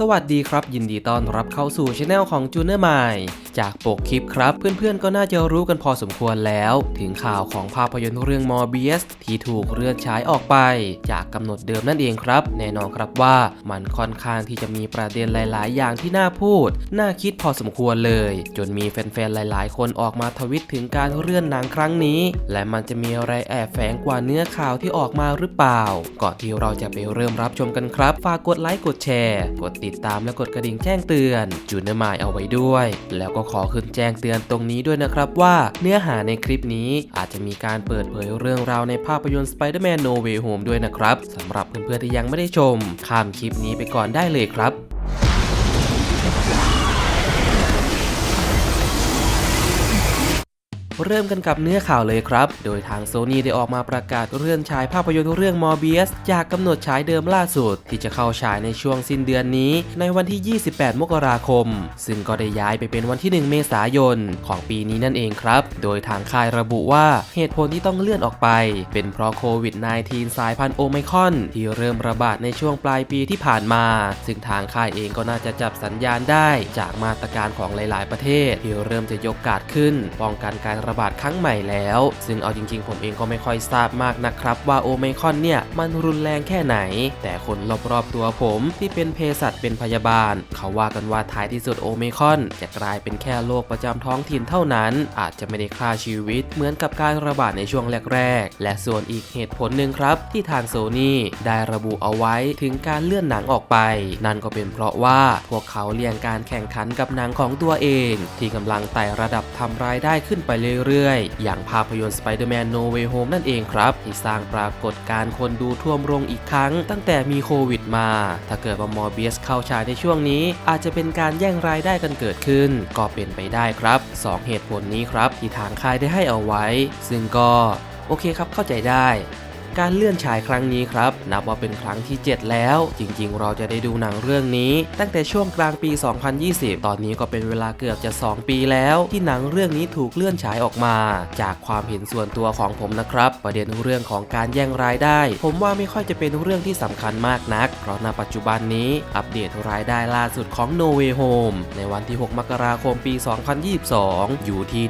สวัสดีครับ ยินดีต้อนรับเข้าสู่ช anel ของจูเนอร์ใหม่ จากปกคลิปครับ เพื่อนๆก็น่าจะรู้กันพอสมควรแล้ว ถึงข่าวของภาพยนตร์เรื่องมอร์เบียสที่ถูกเลื่อนฉายออกไป จากกำหนดเดิมนั่นเองครับ แน่นอนครับว่ามันค่อนข้างที่จะมีประเด็นหลาย ๆ อย่างที่น่าพูด น่าคิดพอสมควรเลย จนมีแฟนๆหลาย ๆ คนออกมาทวิตถึงการเลื่อนหนังครั้งนี้ และมันจะมีอะไรแอบแฝงกว่าเนื้อข่าวที่ออกมาหรือเปล่า ก่อนที่เราจะไปเริ่มรับชมกันครับฝากกดไลค์กดแชร์ กดติดตามและกดกระดิ่งแจ้งเตือนจูเนอร์มายเอาไว้ด้วย แล้วก็ขอขึ้นแจ้งเตือนตรงนี้ด้วยนะครับว่าเนื้อหาในคลิปนี้อาจจะมีการเปิดเผยเรื่องราวในภาพยนตร์ Spider-Man No Way Home ด้วยนะครับสำหรับเพื่อนๆที่ยังไม่ได้ชม ข้ามคลิปนี้ไปก่อนได้เลยครับ เริ่มกันกับเนื้อข่าวเลยครับ โดยทางโซนี่ได้ออกมาประกาศเรื่องฉายภาพยนตร์เรื่องมอร์เบียสจากกำหนดฉายเดิมล่าสุด ที่จะเข้าฉายในช่วงสิ้นเดือนนี้ ในวันที่ 28 มกราคม ซึ่งก็ได้ย้ายไปเป็นวันที่ 1 เมษายน ของปีนี้นั่นเองครับ โดยทางค่ายระบุว่าเหตุผลที่ต้องเลื่อนออกไป เป็นเพราะโควิด -19 สายพันธุ์โอไมคอน ที่เริ่มระบาดในช่วงปลายปีที่ผ่านมา ซึ่งทางค่ายเองก็น่าจะจับสัญญาณได้ จากมาตรการของหลาย ๆ ประเทศที่เริ่มจะยกกาดขึ้น ป้องกันการระบาดครั้งใหม่แล้ว ซึ่งเอาจริงๆ ผมเองก็ไม่ค่อยทราบมากนะครับว่าโอไมคอนเนี่ยมันรุนแรงแค่ไหน แต่คนรอบๆตัวผมที่เป็นเภสัชเป็นพยาบาล เขาว่ากันว่าท้ายที่สุดโอไมคอนจะกลายเป็นแค่โรคประจำท้องถิ่นเท่านั้น อาจจะไม่ได้ฆ่าชีวิต เหมือนกับการระบาดในช่วงแรกๆ และส่วนอีกเหตุผลหนึ่งครับ ที่ทางโซนี่ได้ระบุเอาไว้ถึงการเลื่อนหนังออกไป นั่นก็เป็นเพราะว่าพวกเขาเลี่ยงการแข่งขันกับหนังของตัวเอง ที่กำลังไต่ระดับทำรายได้ขึ้นไปเรื่อยๆ อย่างภาพยนตร์ Spider-Man No Way Home นั่นเองครับ ที่สร้างปรากฏการณ์คนดูท่วมโรงอีกครั้ง ตั้งแต่มีโควิดมา ถ้าเกิดว่ามอร์เบียสเข้าฉายในช่วงนี้ อาจจะเป็นการแย่งรายได้กันเกิดขึ้น ก็เป็นไปได้ครับ 2 เหตุผลนี้ครับ ที่ทางค่ายได้ให้เอาไว้ ซึ่งก็โอเคครับเข้าใจได้ การเลื่อนฉายครั้งนี้ครับ นับว่าเป็นครั้งที่ 7 แล้ว จริงๆ เราจะได้ดูหนังเรื่องนี้ ตั้งแต่ช่วงกลางปี 2020 ตอนนี้ก็เป็นเวลาเกือบจะ 2 ปีแล้ว ที่หนังเรื่องนี้ถูกเลื่อนฉายออกมา จากความเห็นส่วนตัวของผมนะครับ ประเด็นเรื่องของการแย่งรายได้ ผมว่าไม่ค่อยจะเป็นเรื่องที่สำคัญมากนัก เพราะณปัจจุบันนี้อัปเดตรายได้ล่าสุดของ No Way Home ในวันที่ 6 มกราคมปี 2022 อยู่ที่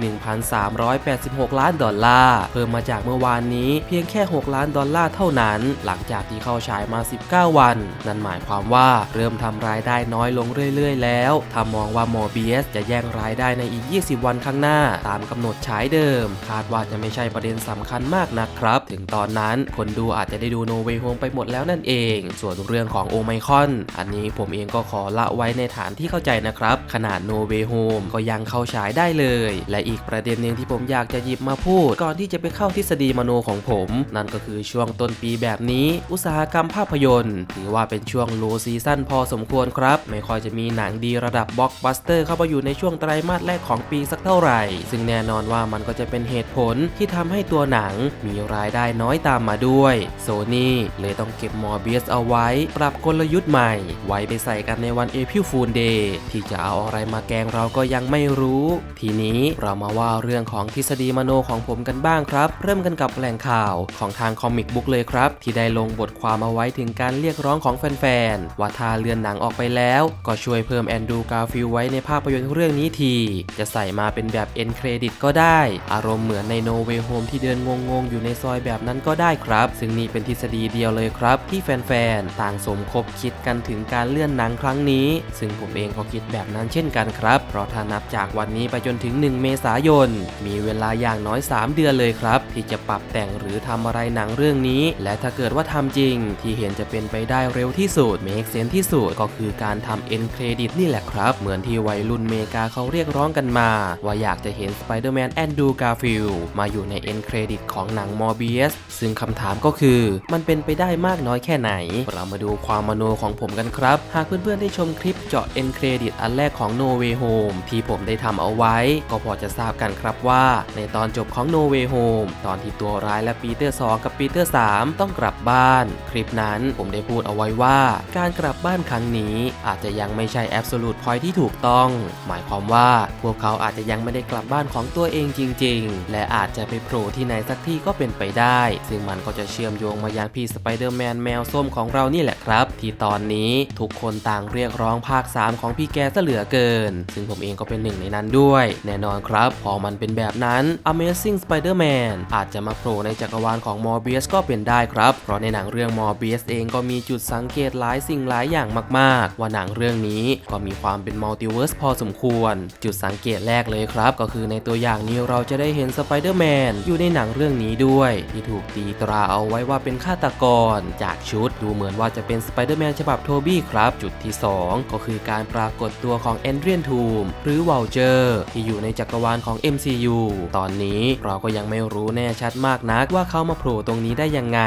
1,386 ล้านดอลลาร์เพิ่มมาจากเมื่อวานนี้เพียงแค่ 6 ล้านดอลลาร์เท่านั้น หลังจากที่เข้าฉายมา 19 วัน นั่นหมายความว่าเริ่มทำรายได้น้อยลงเรื่อย ๆ แล้วถ้ามองว่าโมอร์เบียสจะแย่งรายได้ในอีก 20 วันข้างหน้า ตามกำหนดฉายเดิม คาดว่าจะไม่ใช่ประเด็นสำคัญมากนะครับ ถึงตอนนั้นคนดูอาจจะได้ดูโนเวโฮมไปหมดแล้วนั่นเอง ส่วนเรื่องของโอไมคอน อันนี้ผมเองก็ขอละไว้ในฐานที่เข้าใจนะครับ ขนาดโนเวโฮมก็ยังเข้าฉายได้เลย และอีกประเด็นหนึ่งที่ผมอยากจะหยิบมาพูด ก่อนที่จะไปเข้าทฤษฎีมโนของผม นั่นก็คือช่วงต้นปีแบบนี้ อุตสาหกรรมภาพยนตร์ ถือว่าเป็นช่วงโลซีซั่นพอสมควรครับ ไม่ค่อยจะมีหนังดีระดับบล็อกบัสเตอร์เข้ามาอยู่ในช่วงไตรมาสแรกของปีสักเท่าไหร่ ซึ่งแน่นอนว่ามันก็จะเป็นเหตุผลที่ทำให้ตัวหนังมีรายได้น้อยตามมาด้วยโซนี่เลยต้องเก็บมอร์เบียสเอาไว้ ปรับกลยุทธ์ใหม่ ไว้ไปใส่กันในวันเอพิลฟูลเดย์ที่จะเอาอะไรมาแกงเราก็ยังไม่รู้ ทีนี้เรามาว่าเรื่องของทฤษฎีมโนของผมกันบ้างครับ เริ่มกันกับแหล่งข่าวของทางคอมกบุ๊กเลยครับ ที่ได้ลงบทความเอาไว้ถึงการเรียกร้องของแฟนๆ ว่าถ้าเลื่อนหนังออกไปแล้ว ก็ช่วยเพิ่มแอนดูการ์ฟิลไว้ในภาพยนตร์เรื่องนี้ที จะใส่มาเป็นแบบเอ็นเครดิตก็ได้ อารมณ์เหมือนในโนเวโฮมที่เดินงงๆ อยู่ในซอยแบบนั้นก็ได้ครับ ซึ่งนี่เป็นทฤษฎีเดียวเลยครับ ที่แฟนๆ ต่างสมคบคิดกันถึงการเลื่อนหนังครั้งนี้ ซึ่งผมเองก็คิดแบบนั้นเช่นกันครับ เพราะถ้านับจากวันนี้ไปจนถึง 1 เมษายน มีเวลาอย่างน้อย 3 เดือนเลยครับ ที่จะปรับแต่งหรือทำอะไรหนังเรื่องนี้ และถ้าเกิดว่าทำจริง ที่เห็นจะเป็นไปได้เร็วที่สุดเมกเซนที่สุดก็คือการทำเอ็นเครดิตนี่แหละครับ เหมือนที่วัยรุ่นเมกาเขาเรียกร้องกันมา ว่าอยากจะเห็นสไปเดอร์แมนแอนดูกาฟิลมาอยู่ในเอ็นเครดิตของหนังมอร์เบียสซึ่งคำถามก็คือ มันเป็นไปได้มากน้อยแค่ไหน เรามาดูความมโนของผมกันครับ หากเพื่อนๆได้ชมคลิปเจาะเอ็นเครดิตอันแรกของ No Way Home ที่ผมได้ทำเอาไว้ ก็พอจะทราบกันครับว่า ในตอนจบของ No Way Home ตอนที่ตัวร้ายและปีเตอร์2กับปีปีเตอร์ 3 ต้องกลับบ้าน คลิปนั้นผมได้พูดเอาไว้ว่า การกลับบ้านครั้งนี้อาจจะยังไม่ใช่ absolute point ที่ถูกต้อง หมายความว่าพวกเขาอาจจะยังไม่ได้กลับบ้านของตัวเองจริง ๆ และอาจจะไปโผล่ที่ไหนสักที่ก็เป็นไปได้ ซึ่งมันก็จะเชื่อมโยงมายังพี่สไปเดอร์แมนแมวส้มของเรานี่แหละครับ ที่ตอนนี้ทุกคนต่างเรียกร้องภาค 3 ของพี่แกซะเหลือเกิน ซึ่งผมเองก็เป็นหนึ่งในนั้นด้วย แน่นอนครับ พอมันเป็นแบบนั้น Amazing Spider-Man อาจจะมาโผล่ในจักรวาลของมอร์บิล Morbius ก็เป็นได้ครับ เพราะในหนังเรื่อง Morbius เองก็มีจุดสังเกตหลายสิ่งหลายอย่างมากๆ ว่าหนังเรื่องนี้ก็มีความเป็นมัลติเวิร์สพอสมควร จุดสังเกตแรกเลยครับ ก็คือในตัวอย่างนี้เราจะได้เห็นสไปเดอร์แมนอยู่ในหนังเรื่องนี้ด้วย ที่ถูกตีตราเอาไว้ว่าเป็นฆาตกร จากชุดดูเหมือนว่าจะเป็นสไปเดอร์แมนฉบับโทบี้ครับ จุดที่ 2 ก็คือการปรากฏตัวของแอนเดรียนทูมหรือวอลเจอร์ที่อยู่ในจักรวาลของ MCU ตอนนี้เราก็ยังไม่รู้แน่ชัดมากนักว่าเขามาโผล่ตรงนี้ได้ยังไง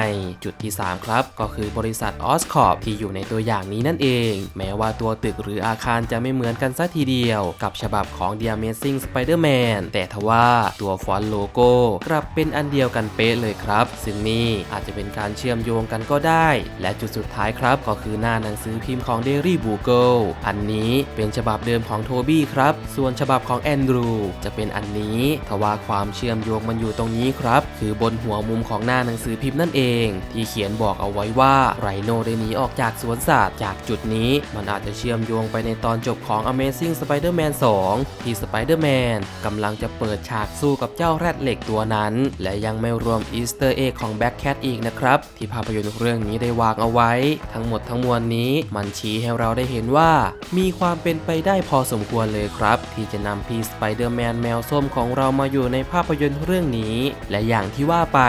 จุดที่ 3 ครับ ก็คือบริษัทออสคอปที่อยู่ในตัวอย่างนี้นั่นเอง แม้ว่าตัวตึกหรืออาคารจะไม่เหมือนกันซะทีเดียว กับฉบับของ The Amazing Spider-Man แต่ทว่าตัวฟอนต์โลโก้กลับเป็นอันเดียวกันเป๊ะเลยครับ ซึ่งนี่อาจจะเป็นการเชื่อมโยงกันก็ได้ และจุดสุดท้ายครับ ก็คือหน้าหนังสือพิมพ์ของ Daily Bugle อันนี้เป็นฉบับเดิมของโทบี้ครับ ส่วนฉบับของแอนดรูจะเป็นอันนี้ทว่าความเชื่อมโยงมันอยู่ตรงนี้ครับ คือบนหัวมุมของหน้าหนังสือพิมพ์นั่นเอง ที่เขียนบอกเอาไว้ว่าไรโนได้หนีออกจากสวนสัตว์จากจุดนี้มันอาจจะเชื่อมโยงไปในตอนจบของ Amazing Spider-Man 2 ที่ Spider-Man กำลังจะเปิดฉากสู้กับเจ้าแรดเหล็กตัวนั้น และยังไม่รวมอีสเตอร์เอ็กของ Black Cat อีกนะครับ ที่ภาพยนตร์เรื่องนี้ได้วางเอาไว้ ทั้งหมดทั้งมวลนี้มันชี้ให้เราได้เห็นว่า มีความเป็นไปได้พอสมควรเลยครับ ที่จะนำพี่สไปเดอร์แมนแมวส้มของเรามาอยู่ในภาพยนตร์เรื่องนี้ และอย่างที่ว่าไป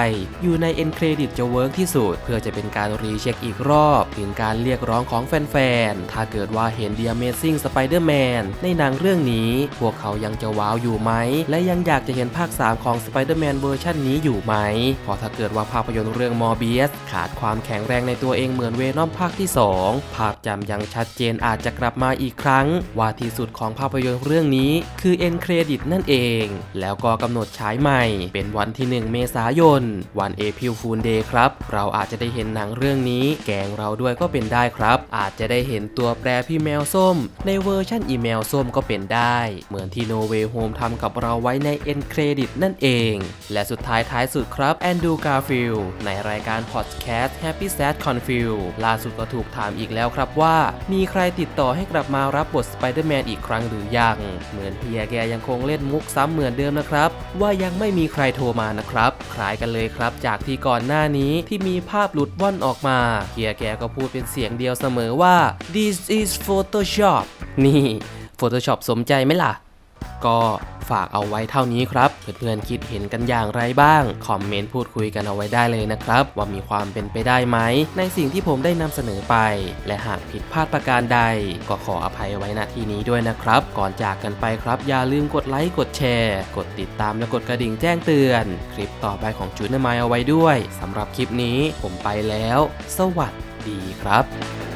อยู่ในเอ็นเครดิตจะเวิร์กที่สุด เพื่อจะเป็นการรีเช็คอีกรอบ ถึงการเรียกร้องของแฟนๆ ถ้าเกิดว่าเห็น The Amazing Spider-Man ในหนังเรื่องนี้ พวกเขายังจะว้าวอยู่ไหม และยังอยากจะเห็นภาค 3 ของ Spider-Man เวอร์ชันนี้อยู่ไหมเพราะถ้าเกิดว่าภาพยนตร์เรื่อง Morbius ขาดความแข็งแรงในตัวเองเหมือนเวนอมภาคที่ 2 ภาพจำยังชัดเจนอาจจะกลับมาอีกครั้ง ว่าที่สุดของภาพยนตร์เรื่องนี้ คือ End Credit นั่นเอง แล้วก็กำหนดฉายใหม่ เป็นวันที่ 1 เมษายน วันเอพิล April Fool Day ครับ เราอาจจะได้เห็นหนังเรื่องนี้ แกงเราด้วยก็เป็นได้ครับ อาจจะได้เห็นตัวแปรพี่แมวส้ม ในเวอร์ชั่นอีเมลส้มก็เป็นได้ เหมือนที่ No Way Home ทำกับเราไว้ใน End Credit นั่นเอง และสุดท้ายท้ายสุดครับแอนดูกาฟิลในรายการพอดแคสต์ Happy Sad Confuse ล่าสุดก็ถูกถามอีกแล้วครับว่า มีใครติดต่อให้กลับมารับบทสไปเดอร์แมนอีกครั้งหรือยัง เหมือนเฮียแกยังคงเล่นมุกซ้ำเหมือนเดิมนะครับ ว่ายังไม่มีใครโทรมานะครับคล้ายกันเลยครับจากที่ก่อน่อนหน้านี้ที่มีภาพหลุดว่อนออกมาเฮียแกก็พูดเป็นเสียงเดียวเสมอว่า this is Photoshop นี่ Photoshop สมใจไหมล่ะ ก็ ฝากเอาไว้เท่านี้ครับ เพื่อนๆคิดเห็นกันอย่างไรบ้าง คอมเมนต์พูดคุยกันเอาไว้ได้เลยนะครับ ว่ามีความเป็นไปได้ไหม ในสิ่งที่ผมได้นำเสนอไป และหากผิดพลาดประการใด ก็ขออภัยไว้ณที่นี้ด้วยนะครับ ก่อนจากกันไปครับ อย่าลืมกดไลค์กดแชร์ กดติดตามและกดกระดิ่งแจ้งเตือน คลิปต่อไปของจูนมายเอาไว้ด้วยสำหรับคลิปนี้ผมไปแล้ว สวัสดีครับ